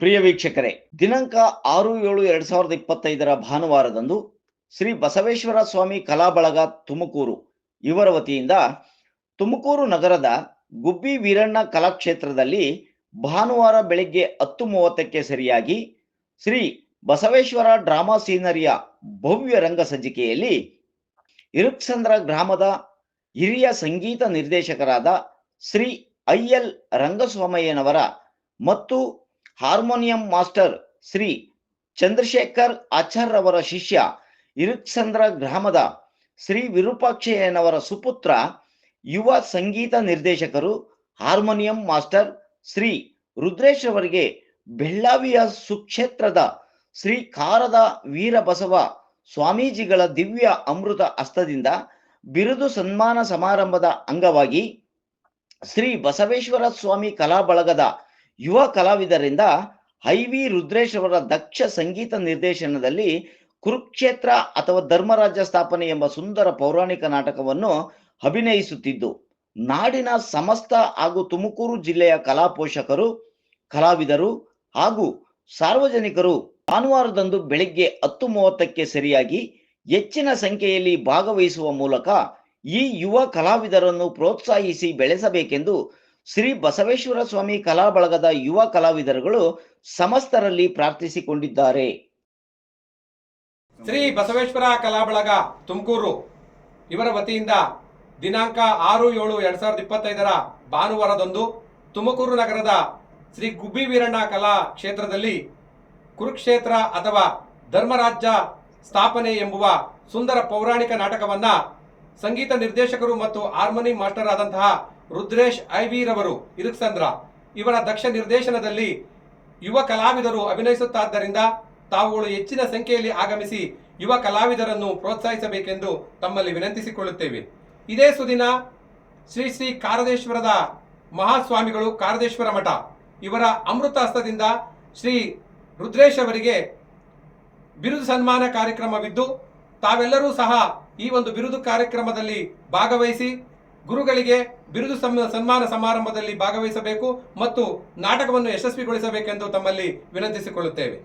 ಪ್ರಿಯ ವೀಕ್ಷಕರೇ, ದಿನಾಂಕ ಆರು ಏಳು ಎರಡ್ ಸಾವಿರದ ಇಪ್ಪತ್ತೈದರ ಭಾನುವಾರದಂದು ಶ್ರೀ ಬಸವೇಶ್ವರ ಸ್ವಾಮಿ ಕಲಾಬಳಗ ತುಮಕೂರು, ಇವರ ವತಿಯಿಂದ ತುಮಕೂರು ನಗರದ ಗುಬ್ಬಿ ವೀರಣ್ಣ ಕಲಾಕ್ಷೇತ್ರದಲ್ಲಿ ಭಾನುವಾರ ಬೆಳಿಗ್ಗೆ ಹತ್ತು ಮೂವತ್ತಕ್ಕೆ ಸರಿಯಾಗಿ ಶ್ರೀ ಬಸವೇಶ್ವರ ಡ್ರಾಮಾ ಸೀನರಿಯ ಭವ್ಯ ರಂಗ ಸಜ್ಜಿಕೆಯಲ್ಲಿ ಇರುಕ್ಸಂದ್ರ ಗ್ರಾಮದ ಹಿರಿಯ ಸಂಗೀತ ನಿರ್ದೇಶಕರಾದ ಶ್ರೀ ಐ ಎಲ್ ರಂಗಸ್ವಾಮಯ್ಯನವರ ಮತ್ತು ಹಾರ್ಮೋನಿಯಂ ಮಾಸ್ಟರ್ ಶ್ರೀ ಚಂದ್ರಶೇಖರ್ ಆಚಾರ್ರವರ ಶಿಷ್ಯ ಇರುಕ್ಸಂದ್ರ ಗ್ರಾಮದ ಶ್ರೀ ವಿರೂಪಾಕ್ಷಯ್ಯನವರ ಸುಪುತ್ರ, ಯುವ ಸಂಗೀತ ನಿರ್ದೇಶಕರು, ಹಾರ್ಮೋನಿಯಂ ಮಾಸ್ಟರ್ ಶ್ರೀ ರುದ್ರೇಶ್ ಅವರಿಗೆ ಬೆಳ್ಳಾವಿಯ ಸುಕ್ಷೇತ್ರದ ಶ್ರೀ ಕಾರದ ವೀರಬಸವ ಸ್ವಾಮೀಜಿಗಳ ದಿವ್ಯ ಅಮೃತ ಹಸ್ತದಿಂದ ಬಿರುದು ಸನ್ಮಾನ ಸಮಾರಂಭದ ಅಂಗವಾಗಿ ಶ್ರೀ ಬಸವೇಶ್ವರ ಸ್ವಾಮಿ ಕಲಾ ಬಳಗದ ಯುವ ಕಲಾವಿದರಿಂದ ಐ ವಿ ರುದ್ರೇಶ್ ಅವರ ದಕ್ಷ ಸಂಗೀತ ನಿರ್ದೇಶನದಲ್ಲಿ ಕುರುಕ್ಷೇತ್ರ ಅಥವಾ ಧರ್ಮರಾಜ್ಯ ಸ್ಥಾಪನೆ ಎಂಬ ಸುಂದರ ಪೌರಾಣಿಕ ನಾಟಕವನ್ನು ಅಭಿನಯಿಸುತ್ತಿದ್ದು, ನಾಡಿನ ಸಮಸ್ತ ಹಾಗೂ ತುಮಕೂರು ಜಿಲ್ಲೆಯ ಕಲಾ ಪೋಷಕರು, ಕಲಾವಿದರು ಹಾಗೂ ಸಾರ್ವಜನಿಕರು ಭಾನುವಾರದಂದು ಬೆಳಿಗ್ಗೆ ಹತ್ತು ಮೂವತ್ತಕ್ಕೆ ಸರಿಯಾಗಿ ಹೆಚ್ಚಿನ ಸಂಖ್ಯೆಯಲ್ಲಿ ಭಾಗವಹಿಸುವ ಮೂಲಕ ಈ ಯುವ ಕಲಾವಿದರನ್ನು ಪ್ರೋತ್ಸಾಹಿಸಿ ಬೆಳೆಸಬೇಕೆಂದು ಶ್ರೀ ಬಸವೇಶ್ವರ ಸ್ವಾಮಿ ಕಲಾ ಬಳಗದ ಯುವ ಕಲಾವಿದರುಗಳು ಸಮಸ್ತರಲ್ಲಿ ಪ್ರಾರ್ಥಿಸಿಕೊಂಡಿದ್ದಾರೆ. ಶ್ರೀ ಬಸವೇಶ್ವರ ಕಲಾ ಬಳಗ, ತುಮಕೂರು. ಇವರ ವತಿಯಿಂದ ದಿನಾಂಕ ಆರು ಏಳು ಎರಡ್ ಸಾವಿರದ ಇಪ್ಪತ್ತೈದರ ಭಾನುವಾರದಂದು ತುಮಕೂರು ನಗರದ ಶ್ರೀ ಗುಬ್ಬಿ ವೀರಣ್ಣ ಕಲಾ ಕ್ಷೇತ್ರದಲ್ಲಿ ಕುರುಕ್ಷೇತ್ರ ಅಥವಾ ಧರ್ಮರಾಜ್ಯ ಸ್ಥಾಪನೆ ಎಂಬುವ ಸುಂದರ ಪೌರಾಣಿಕ ನಾಟಕವನ್ನ ಸಂಗೀತ ನಿರ್ದೇಶಕರು ಮತ್ತು ಹಾರ್ಮೋನಿ ಮಾಸ್ಟರ್ ಆದಂತಹ ರುದ್ರೇಶ್ ಐವಿರವರು, ಇರುಕ್ಸಂದ್ರ. ಇವರ ದಕ್ಷ ನಿರ್ದೇಶನದಲ್ಲಿ ಯುವ ಕಲಾವಿದರು ಅಭಿನಯಿಸುತ್ತಾದ್ದರಿಂದ ತಾವುಗಳು ಹೆಚ್ಚಿನ ಸಂಖ್ಯೆಯಲ್ಲಿ ಆಗಮಿಸಿ ಯುವ ಕಲಾವಿದರನ್ನು ಪ್ರೋತ್ಸಾಹಿಸಬೇಕೆಂದು ತಮ್ಮಲ್ಲಿ ವಿನಂತಿಸಿಕೊಳ್ಳುತ್ತೇವೆ. ಇದೇ ಸುದಿನ ಶ್ರೀ ಶ್ರೀ ಕಾರದೇಶ್ವರದ ಮಹಾಸ್ವಾಮಿಗಳು ಕಾರದೇಶ್ವರ ಮಠ, ಇವರ ಅಮೃತ ಹಸ್ತದಿಂದ ಶ್ರೀ ರುದ್ರೇಶ್ ಅವರಿಗೆ ಬಿರುದು ಸನ್ಮಾನ ಕಾರ್ಯಕ್ರಮವಿದ್ದು, ತಾವೆಲ್ಲರೂ ಸಹ ಈ ಒಂದು ಬಿರುದು ಕಾರ್ಯಕ್ರಮದಲ್ಲಿ ಭಾಗವಹಿಸಿ ಗುರುಗಳಿಗೆ ಬಿರುದು ಸನ್ಮಾನ ಸಮಾರಂಭದಲ್ಲಿ ಭಾಗವಹಿಸಬೇಕು ಮತ್ತು ನಾಟಕವನ್ನು ಯಶಸ್ವಿಗೊಳಿಸಬೇಕೆಂದು ತಮ್ಮಲ್ಲಿ ವಿನಂತಿಸಿಕೊಳ್ಳುತ್ತೇವೆ.